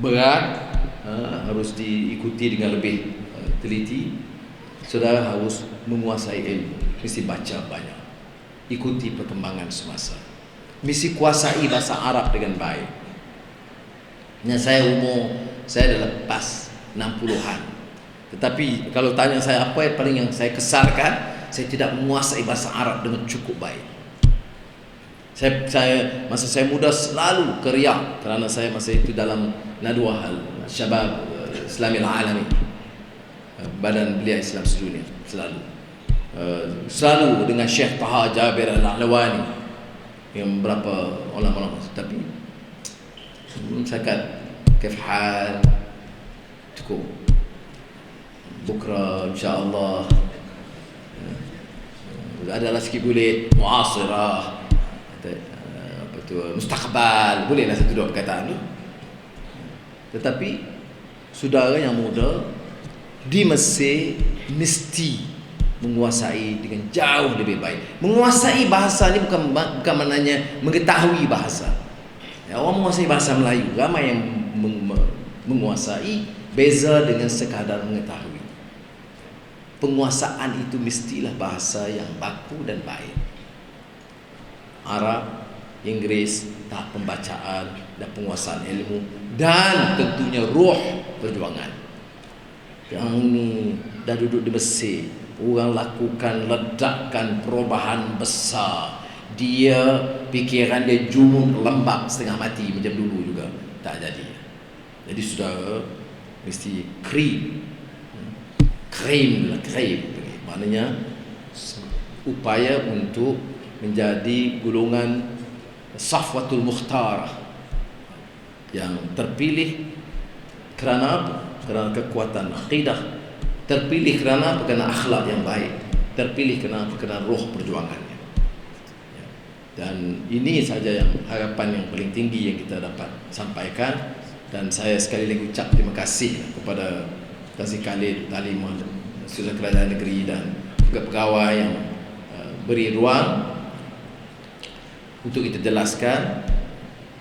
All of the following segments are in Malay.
berat. Uh, harus diikuti dengan lebih uh, teliti. Saudara harus menguasai ilmu. Mesti baca banyak. Ikuti perkembangan semasa. Mesti kuasai bahasa Arab dengan baik. Yang saya umur saya dah lepas 60-an tetapi kalau tanya saya apa yang paling yang saya kesarkan saya tidak menguasai bahasa Arab dengan cukup baik. Saya, saya masa saya muda selalu ke Riyadh kerana saya masa itu dalam Nadwa Al Syabab uh, Islamil Alami. Uh, badan belia Islam sedunia selalu. Uh, selalu dengan Syekh Taha Jabir Al-Ahlawani yang beberapa ulama-ulama. Tapi saya kata kefhal cukup. Bukra insyaAllah. Adalah sikit boleh muasirah. Apa tu mustaqbal. Bolehlah satu dua perkataan tu tetapi saudara yang muda di Mesir mesti menguasai dengan jauh lebih baik. Menguasai bahasa ni bukan bukan maknanya mengetahui bahasa. Ya, orang menguasai bahasa Melayu ramai yang menguasai beza dengan sekadar mengetahui. Penguasaan itu mestilah bahasa yang baku dan baik. Arab Inggris tahap pembacaan dan penguasaan ilmu dan tentunya roh perjuangan. Yang ini dah duduk di Mesir. Orang lakukan ledakan perubahan besar. Dia fikiran dia jumun lembab setengah mati macam dulu juga. Tak jadi. Jadi sudah mesti krim. Krim lah krim. Maknanya upaya untuk menjadi golongan safwatul mukhtar yang terpilih kerana apa? kerana kekuatan akidah terpilih kerana apa? kerana akhlak yang baik terpilih kerana apa? kerana roh perjuangannya ya. dan ini saja yang harapan yang paling tinggi yang kita dapat sampaikan dan saya sekali lagi ucap terima kasih kepada Tazi Khalid Talimah Sudara Kerajaan Negeri dan juga pegawai yang uh, beri ruang untuk kita jelaskan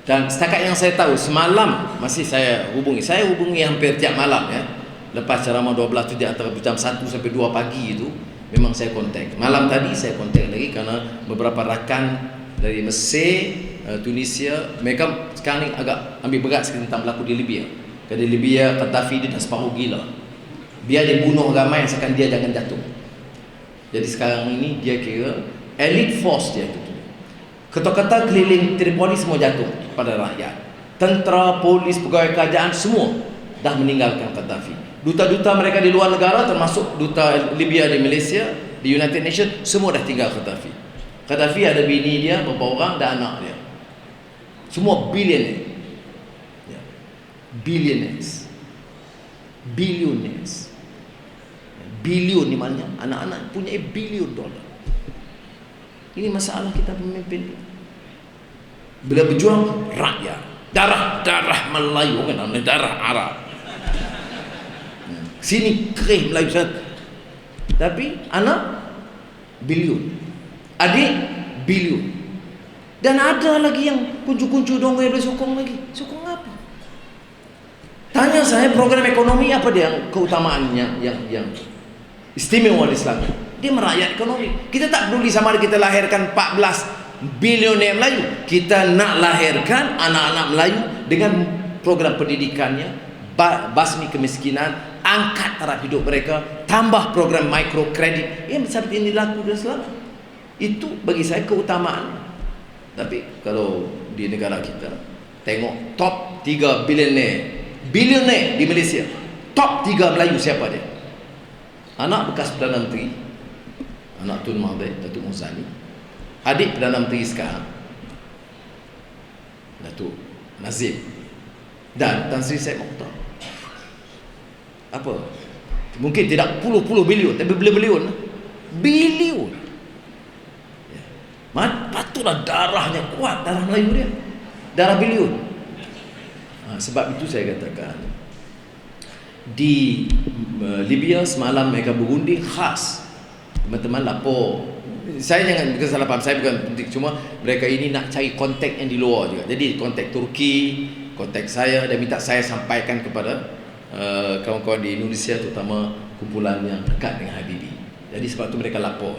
dan setakat yang saya tahu semalam masih saya hubungi. Saya hubungi hampir tiap malam ya. Lepas ceramah 12 tu di antara jam 1 sampai 2 pagi itu memang saya kontak malam tadi saya kontak lagi karena beberapa rakan dari Mesir eh, Tunisia mereka sekarang ni agak ambil berat sikit tentang berlaku di Libya. Kerana di Libya Qaddafi dia dah separuh gila. Biar dia bunuh ramai asalkan dia jangan jatuh. Jadi sekarang ini dia kira elite force dia itu. Kata-kata keliling Tripoli semua jatuh pada rakyat. Tentera, polis, pegawai kerajaan semua dah meninggalkan Gaddafi. Duta-duta mereka di luar negara termasuk duta Libya di Malaysia, di United Nations semua dah tinggal Gaddafi. Gaddafi ada bini dia, beberapa orang dan anak dia. Semua billionaire. Ya. Billionaires. Billionaires. Bilion ni maknanya anak-anak punya bilion dolar. Ini masalah kita pemimpin. Bila berjuang rakyat, darah-darah Melayu kan namanya darah Arab. Sini kerih Melayu satu. Tapi anak bilion. Adik bilion. Dan ada lagi yang kuncu-kuncu dong yang boleh sokong lagi. Sokong apa? Tanya saya program ekonomi apa dia yang keutamaannya yang yang istimewa di Islam? Dia merakyat ekonomi. Kita tak peduli sama ada kita lahirkan 14 bilioner Melayu. Kita nak lahirkan anak-anak Melayu dengan program pendidikannya, basmi kemiskinan, angkat taraf hidup mereka, tambah program microcredit. Yang seperti ini laku dan selama. Itu bagi saya keutamaan. Tapi kalau di negara kita, tengok top 3 bilioner, bilioner di Malaysia. Top 3 Melayu siapa dia? Anak bekas Perdana Menteri anak Tun Mahathir Datuk Muzani adik Perdana Menteri sekarang. Datuk Nazim dan Tan Sri Syed Mokhtar. Apa? Mungkin tidak puluh-puluh bilion tapi bilion bilion. Ya. patutlah darahnya kuat darah Melayu dia. Darah bilion. Ha, sebab itu saya katakan di uh, Libya semalam mereka berunding khas teman-teman lapor saya jangan bukan salah faham saya bukan penting cuma mereka ini nak cari kontak yang di luar juga jadi kontak Turki kontak saya dan minta saya sampaikan kepada uh, kawan-kawan di Indonesia terutama kumpulan yang dekat dengan Habibie. Jadi sebab tu mereka lapor.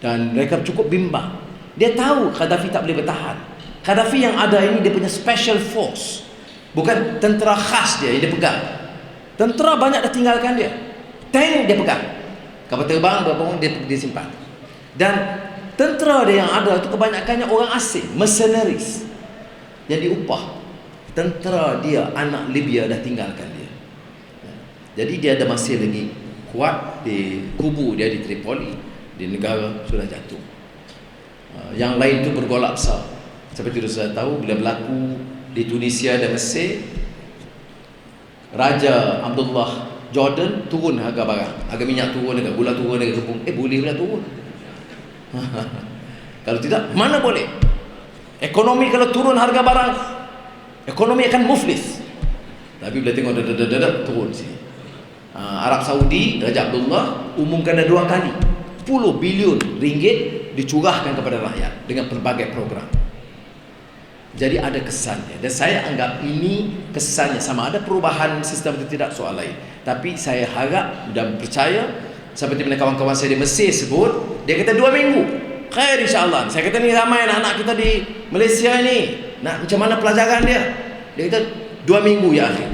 Dan mereka cukup bimbang. Dia tahu Gaddafi tak boleh bertahan. Gaddafi yang ada ini dia punya special force. Bukan tentera khas dia yang dia pegang. Tentera banyak dah tinggalkan dia. Tank dia pegang. Kapal terbang berapa dia, dia simpan. Dan tentera dia yang ada itu kebanyakannya orang asing, mercenaries. Yang diupah tentera dia anak Libya dah tinggalkan dia. Jadi dia ada masih lagi kuat di kubu dia di Tripoli di negara sudah jatuh. Uh, yang lain tu bergolak besar. Seperti yang sudah tahu? Bila berlaku di Tunisia dan Mesir Raja Abdullah Jordan turun harga barang. Harga minyak turun harga gula turun harga tepung. Eh boleh pula turun kalau tidak mana boleh? Ekonomi kalau turun harga barang ekonomi akan muflis. Tapi bila tengok dadah turun sini ha, Arab Saudi Raja Abdullah umumkan dah dua kali. 10 bilion ringgit dicurahkan kepada rakyat dengan pelbagai program. Jadi ada kesannya. Dan saya anggap ini kesannya. Sama ada perubahan sistem itu tidak soal lain. Tapi saya harap dan percaya seperti mana kawan-kawan saya di Mesir sebut dia kata dua minggu. Khair insyaAllah. Saya kata ni ramai anak-anak kita di Malaysia ni. Nak macam mana pelajaran dia? Dia kata dua minggu ya akhir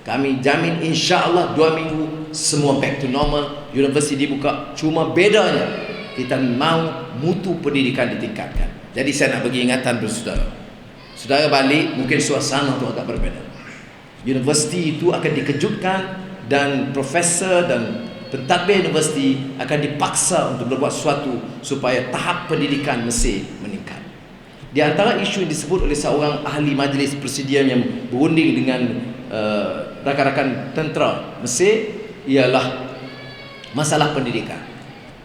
kami jamin insya Allah dua minggu semua back to normal. Universiti dibuka. Cuma bedanya kita mau mutu pendidikan ditingkatkan. Jadi saya nak bagi ingatan kepada saudara. Balik mungkin suasana itu agak berbeza universiti itu akan dikejutkan dan profesor dan pentadbir universiti akan dipaksa untuk berbuat sesuatu supaya tahap pendidikan Mesir meningkat di antara isu yang disebut oleh seorang ahli majlis presidium yang berunding dengan uh, rakan-rakan tentera Mesir ialah masalah pendidikan.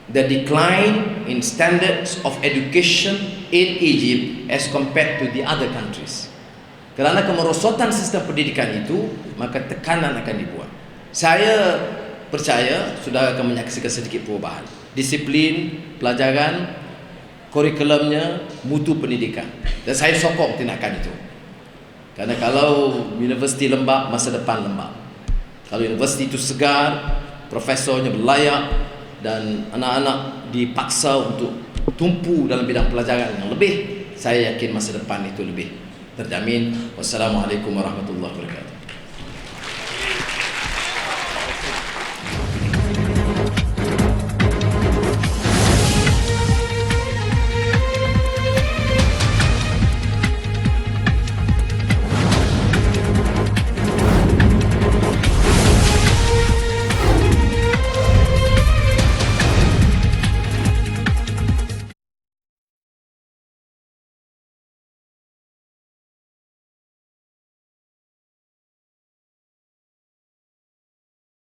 The decline in standards of education in Egypt as compared to the other countries. Kerana kemerosotan sistem pendidikan itu, maka tekanan akan dibuat. Saya percaya sudah akan menyaksikan sedikit perubahan. Disiplin, pelajaran, kurikulumnya mutu pendidikan. Dan saya sokong tindakan itu. Kerana kalau universiti lembab masa depan lembab. Kalau universiti itu segar profesornya berlayak dan anak-anak dipaksa untuk tumpu dalam bidang pelajaran yang lebih saya yakin masa depan itu lebih terjamin. Wassalamualaikum warahmatullahi wabarakatuh